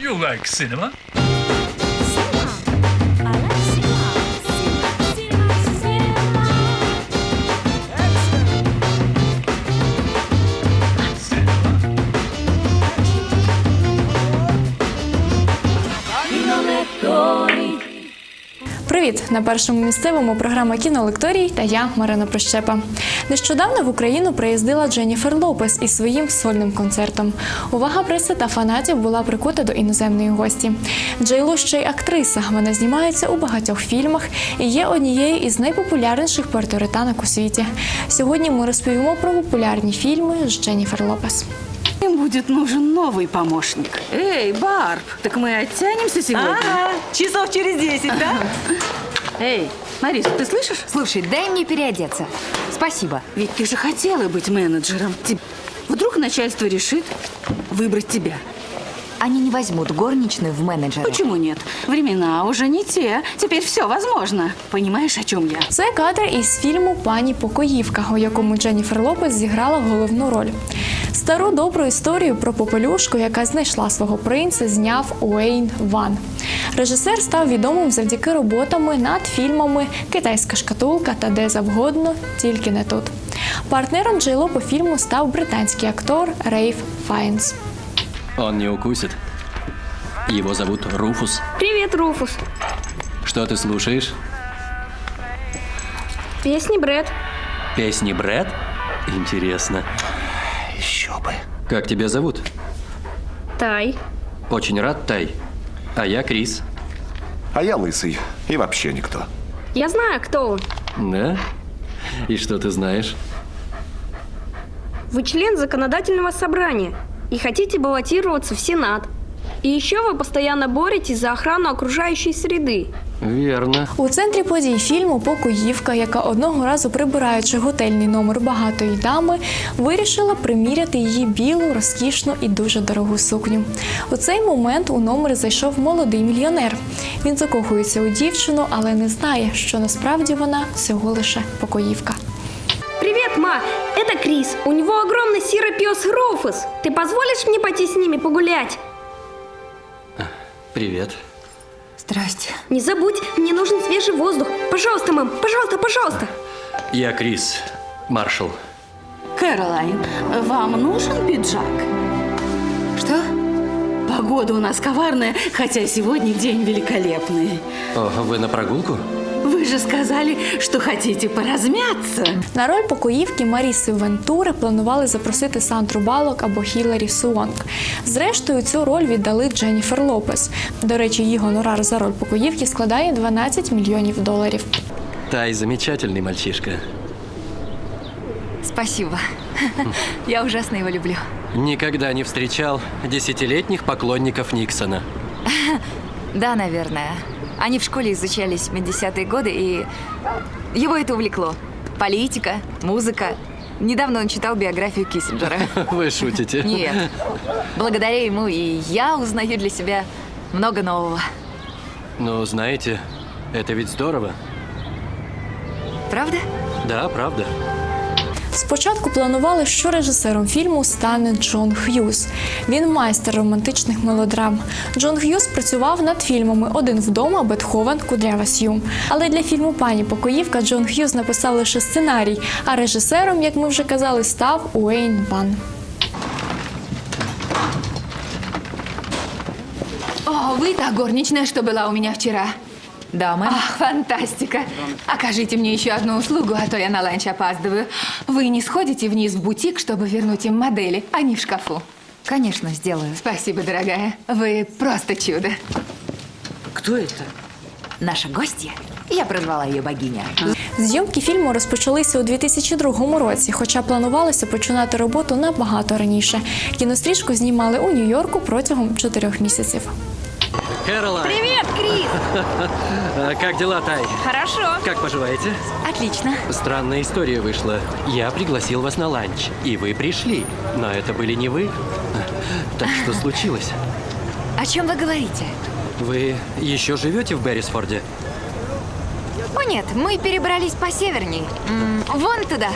You like cinema? Привіт! На першому місцевому програма кінолекторій та я Марина Прощепа. Нещодавно в Україну приїздила Дженніфер Лопес із своїм сольним концертом. Увага преси та фанатів була прикута до іноземної гості. Джейло ще й актриса. Вона знімається у багатьох фільмах і є однією із найпопулярніших пуертоританок у світі. Сьогодні ми розповімо про популярні фільми з Дженніфер Лопес. Им будет нужен новый помощник. Эй, Барб, так мы оттянемся сегодня? Ага, часов через 10, да? Эй, Марис, ты слышишь? Слушай, дай мне переодеться. Спасибо. Ведь ты же хотела быть менеджером. Вдруг начальство решит выбрать тебя. Они не возьмут горничную в менеджеры. Почему нет? Времена уже не те. Теперь все возможно. Понимаешь, о чем я? Це кадр із фільму Пані Покоївка, у якому Дженніфер Лопес зіграла головну роль. Стару добру історію про попелюшку, яка знайшла свого принца, зняв Уейн Ван. Режисер став відомим завдяки роботами над фільмами Китайська шкатулка та де завгодно, тільки не тут. Партнером Джейло по фільму став британський актор Рейф Файнс. Он не укусит. Его зовут Руфус. Привет, Руфус. Что ты слушаешь? Песни Брэд. Песни Брэд? Интересно. Еще бы. Как тебя зовут? Тай. Очень рад, Тай. А я Крис. А я лысый. И вообще никто. Я знаю, кто он. Да? И что ты знаешь? Вы член законодательного собрания и хотите баллотироваться в Сенат. И еще вы постоянно боретесь за охрану окружающей среды. Верно. У центрі подій фільму Покоївка, яка одного разу прибираючи готельний номер багатої дами, вирішила приміряти її білу, розкішну і дуже дорогу сукню. У цей момент у номер зайшов молодий мільйонер. Він закохується у дівчину, але не знає, що насправді вона всього лише покоївка. Привет, ма! Крис. У него огромный серый пес Руфус. Ты позволишь мне пойти с ними погулять? Привет. Здрасте. Не забудь, мне нужен свежий воздух. Пожалуйста, мам, пожалуйста, пожалуйста. Я Крис. Маршал. Кэролайн, вам нужен пиджак? Что? Погода у нас коварная, хотя сегодня день великолепный. О, вы на прогулку? Вы же сказали, что хотите поразмяться. На роль покоївки Маріси Вентури планували запросити Сандру Балок або Хіларі Суонг. Зрештою, цю роль віддали Дженніфер Лопес. До речі, її гонорар за роль покоївки складає 12 мільйонів доларів. Тай замечательный мальчишка. Спасибо. Я ужасно его люблю. Никогда не встречал десятилетних поклонников Никсона. Да, наверное. Они в школе изучали 70-е годы, и его это увлекло. Политика, музыка. Недавно он читал биографию Киссинджера. Вы шутите? Нет. Благодаря ему и я узнаю для себя много нового. Ну, знаете, это ведь здорово. Правда? Да, правда. Спочатку планували, що режисером фільму стане Джон Х'юз. Він майстер романтичних мелодрам. Джон Х'юз працював над фільмами Один вдома, Бетховен, Кудрява Сью. Але для фільму Пані Покоївка Джон Х'юз написав лише сценарій, а режисером, як ми вже казали, став Уейн Ван. О, вы та горничная, что была у меня вчера Да, мэм. Ах, фантастика. Окажите мне еще одну услугу, а то я на ланч опаздываю. Вы не сходите вниз в бутик, чтобы вернуть им модели, они в шкафу. Конечно, сделаю. Спасибо, дорогая. Вы просто чудо. Кто это? Наша гостья. Я прозвала ее богиня. Зйомки фільму розпочалися у 2002 році, хоча планувалося починати роботу набагато раніше. Кінострічку знімали у Нью-Йорку протягом чотирьох місяців. Кэролайн! Привет, Крис! А как дела, Тай? Хорошо. Как поживаете? Отлично. Странная история вышла. Я пригласил вас на ланч, и вы пришли. Но это были не вы. Так что случилось? О чем вы говорите? Вы еще живете в Беррисфорде? О нет, мы перебрались по северней. М, Вон туда.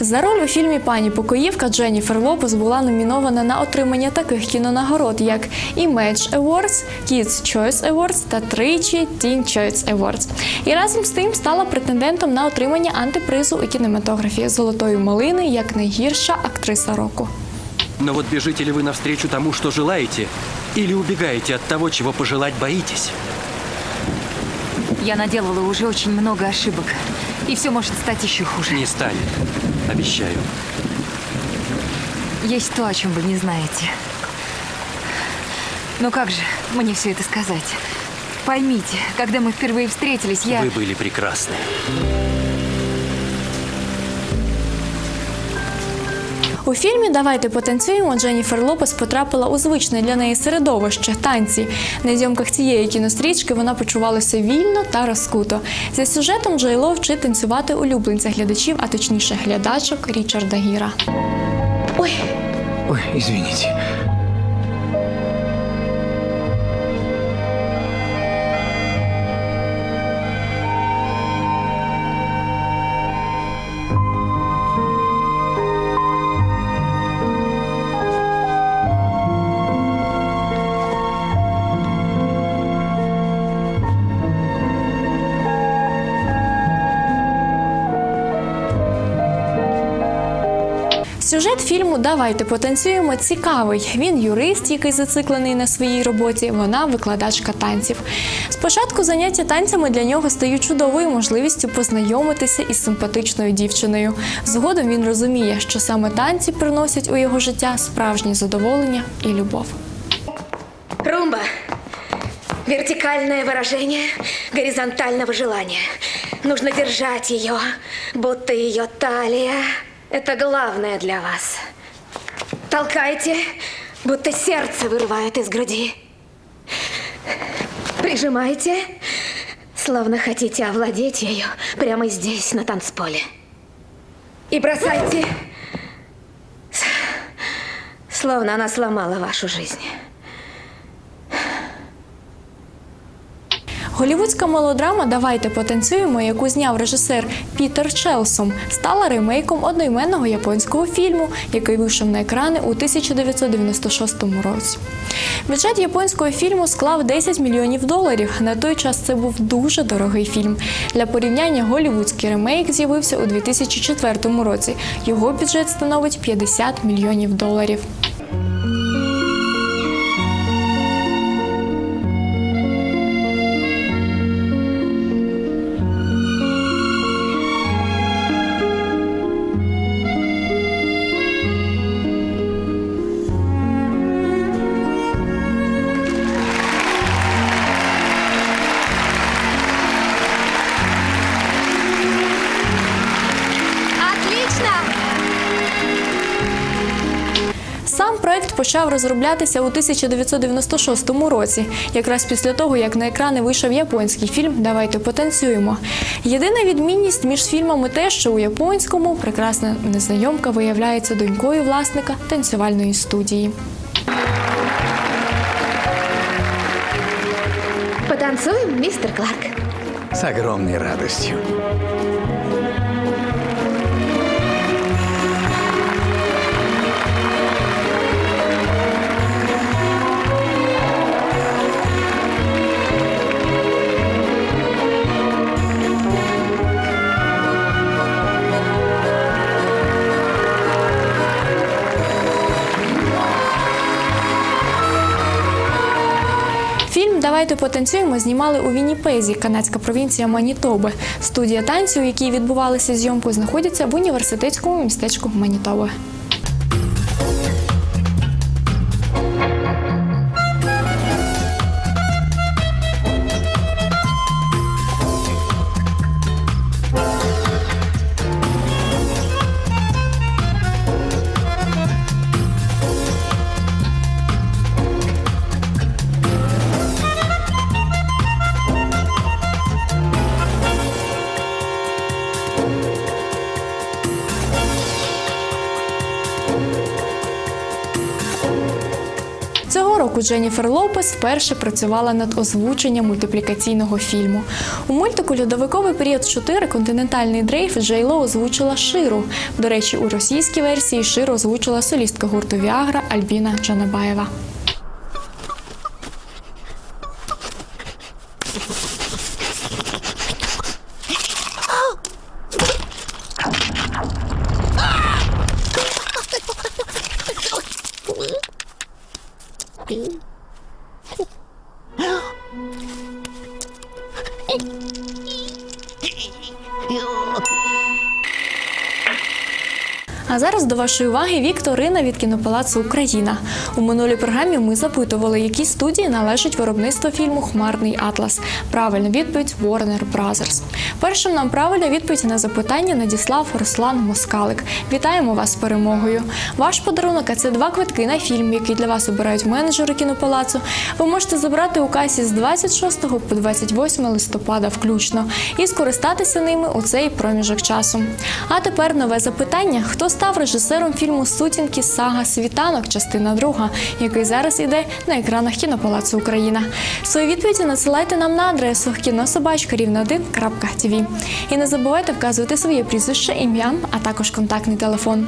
За роль у фільмі Пані Покоївка Дженніфер Лопес була номінована на отримання таких кінонагород, як Image Awards, Kids Choice Awards та тричі Teen Choice Awards. І разом з тим стала претендентом на отримання антипризу у кінематографі Золотої малини як найгірша актриса року. Но вот бежите ли вы навстречу тому, что желаете, или убегаете от того, чего пожелать боитесь? Я наделала уже очень много ошибок. И все может стать еще хуже. Не станет. Обещаю. Есть то, о чем вы не знаете. Ну как же мне все это сказать? Поймите, когда мы впервые встретились, я... Вы были прекрасны. У фільмі Давайте потанцюємо Дженніфер Лопес потрапила у звичне для неї середовище танці. На зйомках цієї кінострічки вона почувалася вільно та розкуто. За сюжетом Джейло вчить танцювати улюбленця глядачів, а точніше глядачок Річарда Гіра. Ой, извините. Сюжет фільму Давайте потанцюємо цікавий. Він юрист, який зациклений на своїй роботі. Вона викладачка танців. Спочатку заняття танцями для нього стають чудовою можливістю познайомитися із симпатичною дівчиною. Згодом він розуміє, що саме танці приносять у його життя справжнє задоволення і любов. Румба. Вертикальное выражение горизонтального желания. Нужно держать ее, будто ее талия. Это главное для вас. Толкайте, будто сердце вырывает из груди. Прижимайте, словно хотите овладеть ею прямо здесь, на танцполе. И бросайте, словно она сломала вашу жизнь. Голівудська мелодрама Давайте потанцюємо, яку зняв режисер Пітер Челсом, стала ремейком одноіменного японського фільму, який вийшов на екрани у 1996 році. Бюджет японського фільму склав 10 мільйонів доларів. На той час це був дуже дорогий фільм. Для порівняння голівудський ремейк з'явився у 2004 році. Його бюджет становить 50 мільйонів доларів. Проект почав розроблятися у 1996 році, якраз після того, як на екрани вийшов японський фільм Давайте потанцюємо. Єдина відмінність між фільмами те, що у японському прекрасна незнайомка виявляється донькою власника танцювальної студії. Потанцуем, мистер Кларк? С огромной радостью. Давайте потанцюємо знімали у Вінніпезі, канадська провінція Манітоби. Студія танцю, у якій відбувалися зйомки, знаходиться в університетському містечку Манітоби. Року Дженніфер Лопес вперше працювала над озвученням мультиплікаційного фільму. У мультику Льодовиковий період 4 континентальний дрейф Джейло озвучила Ширу. До речі, у російській версії Ширу озвучила солістка гурту Віагра Альбіна Джанабаєва. Hey! А зараз до вашої уваги Вікторина від кінопалацу Україна. У минулій програмі ми запитували, які студії належить виробництво фільму Хмарний Атлас. Правильна відповідь Warner Brothers. Першим нам правильну відповідь на запитання надіслав Руслан Москалик. Вітаємо вас з перемогою. Ваш подарунок це два квитки на фільм, який для вас обирають менеджери кінопалацу. Ви можете забрати у касі з 26 по 28 листопада включно і скористатися ними у цей проміжок часу. А тепер нове запитання: хто став режисером фільму Сутінки Сага Світанок, частина друга, який зараз іде на екранах кінопалацу Україна? Свої відповіді надсилайте нам на адресу кінособачка рівно1.тв. І не забувайте вказувати своє прізвище, ім'я, а також контактний телефон.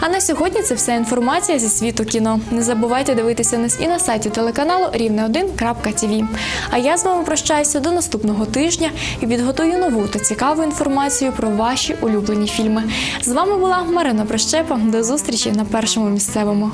А на сьогодні це вся інформація зі світу кіно. Не забувайте дивитися нас і на сайті телеканалу рівне1.тв. А я з вами прощаюся до наступного тижня і підготую нову та цікаву інформацію про ваші улюблені фільми. З вами була Марина Прощепа. До зустрічі на першому місцевому.